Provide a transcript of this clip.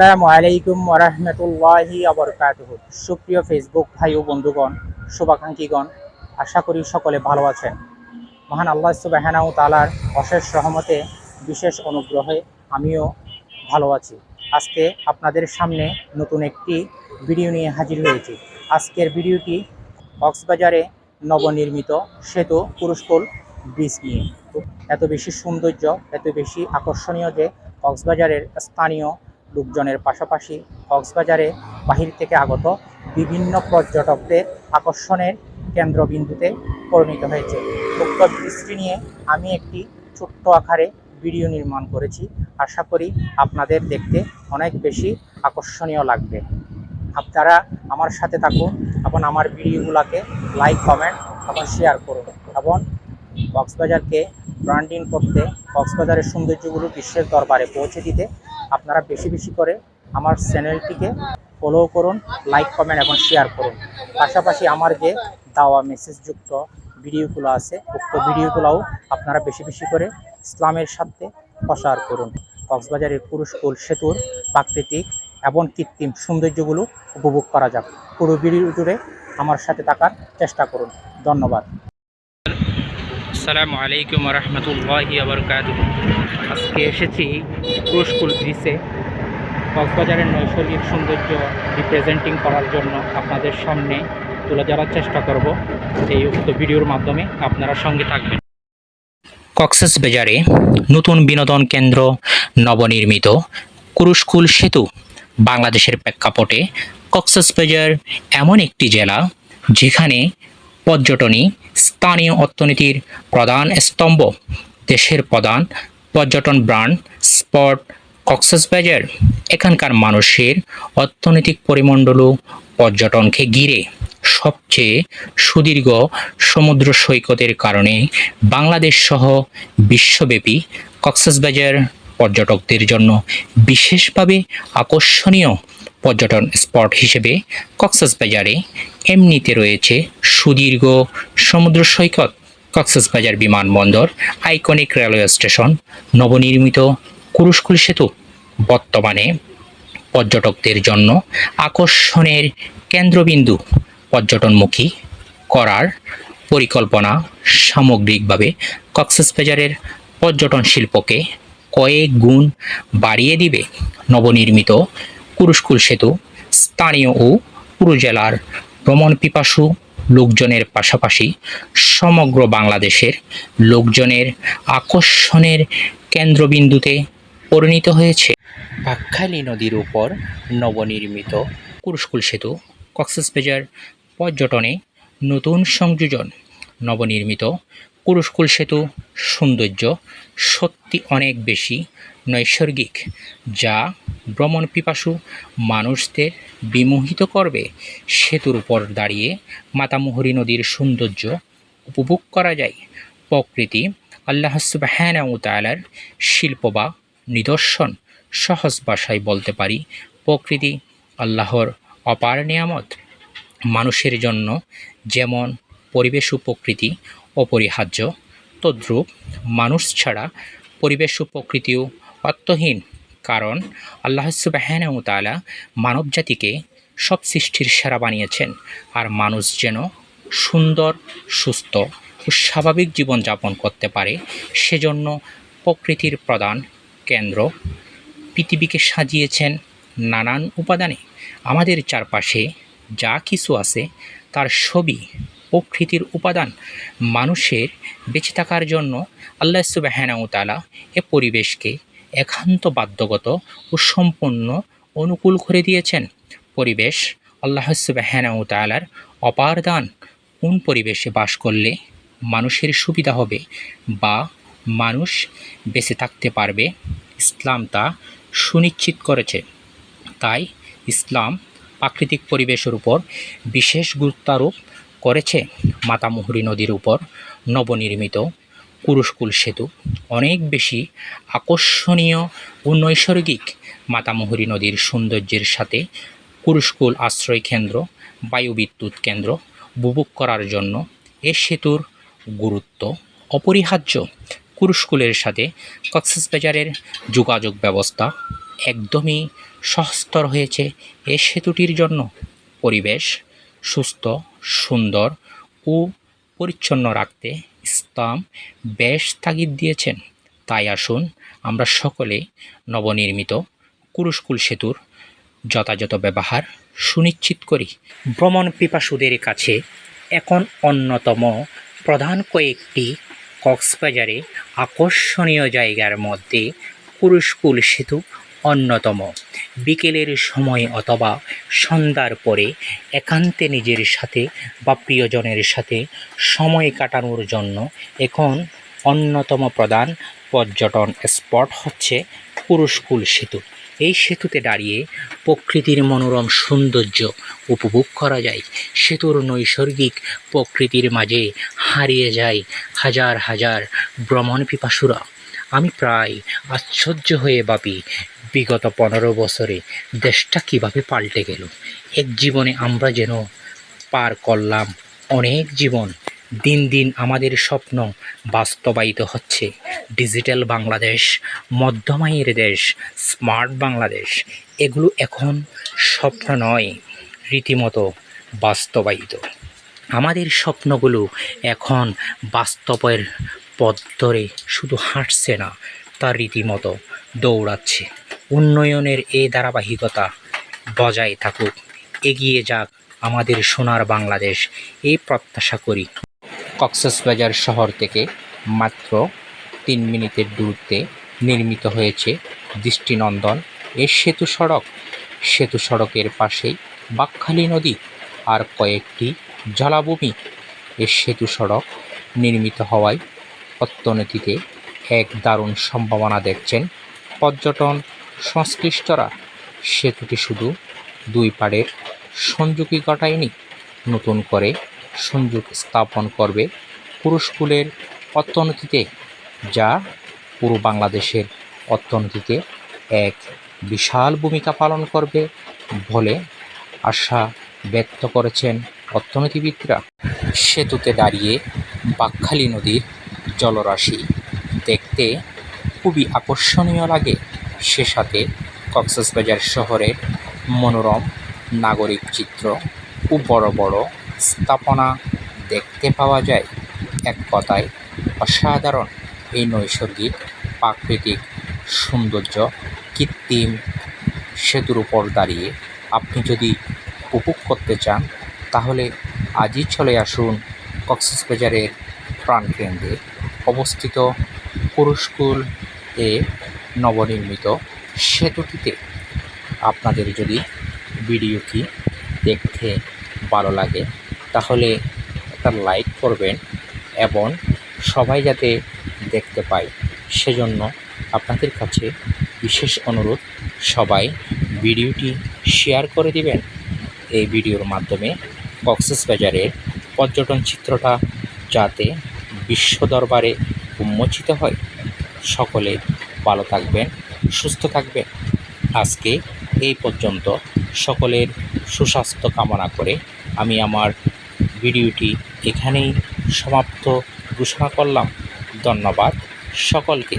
আসসালামু আলাইকুম ওরহমতুল্লাহি আবরকাতহ সুপ্রিয় ফেসবুক ভাই ও বন্ধুগণ, শুভাকাঙ্ক্ষীগণ, আশা করি সকলে ভালো আছেন। মহান আল্লাহ সুবাহানাউ তালার অশেষ রহমতে, বিশেষ অনুগ্রহে আমিও ভালো আছি। আজকে আপনাদের সামনে নতুন একটি ভিডিও নিয়ে হাজির হয়েছি। আজকের ভিডিওটি কক্সবাজারে নবনির্মিত সেতু পুরস্কুল ব্রিজ নিয়ে। এত বেশি সৌন্দর্য, এত বেশি আকর্ষণীয় যে কক্সবাজারের স্থানীয় লোকজনের পাশাপাশি কক্সবাজারে বাহির থেকে আগত বিভিন্ন পর্যটকদের আকর্ষণের কেন্দ্রবিন্দুতে পরিণত হয়েছে। উক্ত ব্রিজটি নিয়ে আমি একটি ছোট্ট আকারে ভিডিও নির্মাণ করেছি। আশা করি আপনাদের দেখতে অনেক বেশি আকর্ষণীয় লাগবে। আপনারা আমার সাথে থাকুন এবং আমার ভিডিওগুলোকে লাইক, কমেন্ট এবং শেয়ার করুন এবং কক্সবাজারকে ব্র্যান্ডিং করতে কক্সবাজারের সৌন্দর্যগুলো বিশ্বের দরবারে পৌঁছে দিতে আপনারা বেশি বেশি করে আমার চ্যানেলটিকে ফলো করুন লাইক কমেন্ট এবং শেয়ার করুন। পাশাপাশি আমার যে দাওয়া মেসেজযুক্ত ভিডিওগুলো আছে, উক্ত ভিডিওগুলোও আপনারা বেশি বেশি করে ইসলামের সাথে প্রসার করুন। কক্সবাজারের পুরুষকুল সেতুর প্রাকৃতিক এবং কৃত্রিম সৌন্দর্যগুলো উপভোগ করা যাক। পুরো ভিডিও জুড়ে আমার সাথে থাকার চেষ্টা করুন। ধন্যবাদ। আসসালামু আলাইকুম রহমতুল্লাহি আবরকাত আজকে এসেছি পুরুষকুল ব্রিজে। কক্সবাজারের নৈসর্গিক সৌন্দর্য রিপ্রেজেন্টিং করার জন্য আপনাদের সামনে তুলে ধরার চেষ্টা করব। এই উক্ত ভিডিওর মাধ্যমে আপনারা সঙ্গে থাকবেন। কক্সেস বাজারে নতুন বিনোদন কেন্দ্র নবনির্মিত কুরুশকুল সেতু বাংলাদেশের প্রেক্ষাপটে কক্সেস বাজার এমন একটি জেলা যেখানে পর্যটনই স্থানীয় অর্থনীতির প্রধান স্তম্ভ। দেশের প্রধান পর্যটন ব্রান্ড স্পট কক্সেস বাজার। এখানকার মানুষের অর্থনৈতিক পরিমণ্ডলও পর্যটনকে ঘিরে। সবচেয়ে সুদীর্ঘ সমুদ্র সৈকতের কারণে বাংলাদেশ সহ বিশ্বব্যাপী কক্সবাজার পর্যটকদের জন্য বিশেষভাবে আকর্ষণীয় পর্যটন স্পট হিসেবে কক্সবাজারে এমনিতে রয়েছে সুদীর্ঘ সমুদ্র সৈকত। কক্সবাজার বিমানবন্দর, আইকনিক রেলওয়ে স্টেশন, নবনির্মিত কুরুশকুল সেতু বর্তমানে পর্যটকদের জন্য আকর্ষণের কেন্দ্রবিন্দু। পর্যটনমুখী করার পরিকল্পনা সামগ্রিকভাবে কক্সবাজারের পর্যটন শিল্পকে কয়েক গুণ বাড়িয়ে দিবে। নবনির্মিত কুরুশকুল সেতু স্থানীয় ও পুরো জেলার ভ্রমণ পিপাসু লোকজনের পাশাপাশি সমগ্র বাংলাদেশের লোকজনের আকর্ষণের কেন্দ্রবিন্দুতে পরিণত হয়েছে। বাকখালী নদীর উপর নবনির্মিত কুরুশকুল সেতু কক্সবাজার পর্যটনে নতুন সংযোজন। নবনির্মিত কুরুশকুল সেতু সৌন্দর্য সত্যি অনেক বেশি নৈসর্গিক, যা ভ্রমণ পিপাসু মানুষদের বিমোহিত করবে। সেতুর উপর দাঁড়িয়ে মাতামুহুরী নদীর সৌন্দর্য উপভোগ করা যায়। প্রকৃতি আল্লাহ সুবাহানাউ তালার শিল্প বা নিদর্শন সহজ ভাষায় বলতে পারি, প্রকৃতি আল্লাহর অপার নিয়ামত। মানুষের জন্য যেমন পরিবেশ ও প্রকৃতি অপরিহার্য, তদ্রূপ মানুষ ছাড়া পরিবেশ ও প্রকৃতিও অর্থহীন কারণ আল্লাহ সুবাহানাউ তালা মানব জাতিকে সব সৃষ্টির সেরা বানিয়েছেন। আর মানুষ যেন সুন্দর, সুস্থ ও স্বাভাবিক জীবনযাপন করতে পারে, সেজন্য প্রকৃতির প্রধান কেন্দ্র পৃথিবীকে সাজিয়েছেন নানান উপাদানে। আমাদের চারপাশে যা কিছু আছে, তার সবই প্রকৃতির উপাদান মানুষের বেঁচে থাকার জন্য আল্লাহ সুবাহানাউতালা এ পরিবেশকে একান্ত বাধ্যগত ও সম্পূর্ণ অনুকূল করে দিয়েছেন। পরিবেশ, আল্লাহ সুবাহানাউতালার অপার দান কোন পরিবেশে বাস করলে মানুষের সুবিধা হবে বা মানুষ বেঁচে থাকতে পারবে? ইসলাম তা সুনিশ্চিত করেছে। তাই ইসলাম প্রাকৃতিক পরিবেশের উপর বিশেষ গুরুত্বারোপ করেছে। মাতামুহুরী নদীর উপর নবনির্মিত কুরুশকুল সেতু, অনেক বেশি আকর্ষণীয় ও নৈসর্গিক মাতামুহুরী নদীর সৌন্দর্যের সাথে কুরুশকুল আশ্রয় কেন্দ্র বায়ুবিদ্যুৎ কেন্দ্র উপভোগ করার জন্য এ সেতুর গুরুত্ব অপরিহার্য। কুরুশকুলের সাথে কক্সবাজারের যোগাযোগ ব্যবস্থা একদমই সহস্তর হয়েছে এ সেতুটির জন্য। পরিবেশ সুস্থ, সুন্দর ও পরিচ্ছন্ন রাখতে ইসলাম বেশ তাগিদ দিয়েছেন। তাই আসুন আমরা সকলে নবনির্মিত কুরুশকুল সেতুর যথাযথ ব্যবহার সুনিশ্চিত করি। ভ্রমণ পিপাসুদের কাছে এখন অন্যতম প্রধান কয়েকটি কক্সবাজারে আকর্ষণীয় জায়গার মধ্যে কুরুশকুল সেতু অন্যতম। বিকেলের সময় অথবা সন্ধ্যার পরে একান্তে নিজের সাথে বা প্রিয়জনের সাথে সময় কাটানোর জন্য এখন অন্যতম প্রধান পর্যটন স্পট হচ্ছে কুরুশকুল সেতু। এই সেতুতে দাঁড়িয়ে প্রকৃতির মনোরম সৌন্দর্য উপভোগ করা যায়। সেতুর নৈসর্গিক প্রকৃতির মাঝে হারিয়ে যায় হাজার হাজার ভ্রমণ পিপাসুরা আমি প্রায় আশ্চর্য হয়ে ভাবি বিগত পনেরো বছরে দেশটা কীভাবে পাল্টে গেল? এক জীবনে আমরা যেন পার করলাম অনেক জীবন, দিন দিন আমাদের স্বপ্ন বাস্তবায়িত হচ্ছে। ডিজিটাল বাংলাদেশ মধ্যমায়ের দেশ, স্মার্ট বাংলাদেশ, এগুলো এখন স্বপ্ন নয়, রীতিমতো বাস্তবায়িত। আমাদের স্বপ্নগুলো এখন বাস্তবের পথ ধরে শুধু হাঁটছে না তার রীতিমতো দৌড়াচ্ছে। উন্নয়নের এই ধারাবাহিকতা বজায় থাকুক, এগিয়ে যাক আমাদের সোনার বাংলাদেশ, এই প্রত্যাশা করি। কক্সবাজার শহর থেকে মাত্র তিন মিনিটের দূরত্বে নির্মিত হয়েছে দৃষ্টিনন্দন, এ সেতু সড়ক। সেতু সড়কের পাশেই বাকখালী নদী আর কয়েকটি জলাভূমি। এ সেতু সড়ক নির্মিত হওয়ায় অর্থনীতিতে এক দারুণ সম্ভাবনা দেখছেন পর্যটন সংশ্লিষ্টরা সেতুটি শুধু দুই পাড়ের সংযোগই ঘটায়নি নতুন করে সংযোগ স্থাপন করবে পুরুষকুলের অর্থনীতিতে, যা পুরো বাংলাদেশের অর্থনীতিতে এক বিশাল ভূমিকা পালন করবে বলে আশা ব্যক্ত করেছেন অর্থনীতিবিদরা। সেতুতে দাঁড়িয়ে বাকখালী নদীর জলরাশি দেখতে খুবই আকর্ষণীয় লাগে। সে সাথে কক্সবাজার শহরের মনোরম নাগরিক চিত্র ও বড় বড় স্থাপনা দেখতে পাওয়া যায়। এক কথায়, অসাধারণ এই নৈসর্গিক প্রাকৃতিক সৌন্দর্য কৃত্রিম সেতুর উপর দাঁড়িয়ে আপনি যদি উপভোগ করতে চান, তাহলে আজই চলে আসুন কক্সবাজারের প্রাণকেন্দ্রে অবস্থিত পুরুষকুল এ নবনির্মিত সেতুটিতে আপনাদের যদি ভিডিওটি দেখতে ভালো লাগে, তাহলে একটা লাইক করবেন এবং সবাই যাতে দেখতে পায়, সেজন্য আপনাদের কাছে বিশেষ অনুরোধ, সবাই ভিডিওটি শেয়ার করে দিবেন। এই ভিডিওর মাধ্যমে কক্সবাজারের পর্যটন চিত্রটা যাতে বিশ্ব দরবারে উন্মোচিত হয়। সকলে ভালো থাকবেন, সুস্থ থাকবেন। আজকে এই পর্যন্ত সকলের সুস্বাস্থ্য কামনা করে আমি আমার ভিডিওটি এখানেই সমাপ্ত ঘোষণা করলাম। ধন্যবাদ সকলকে।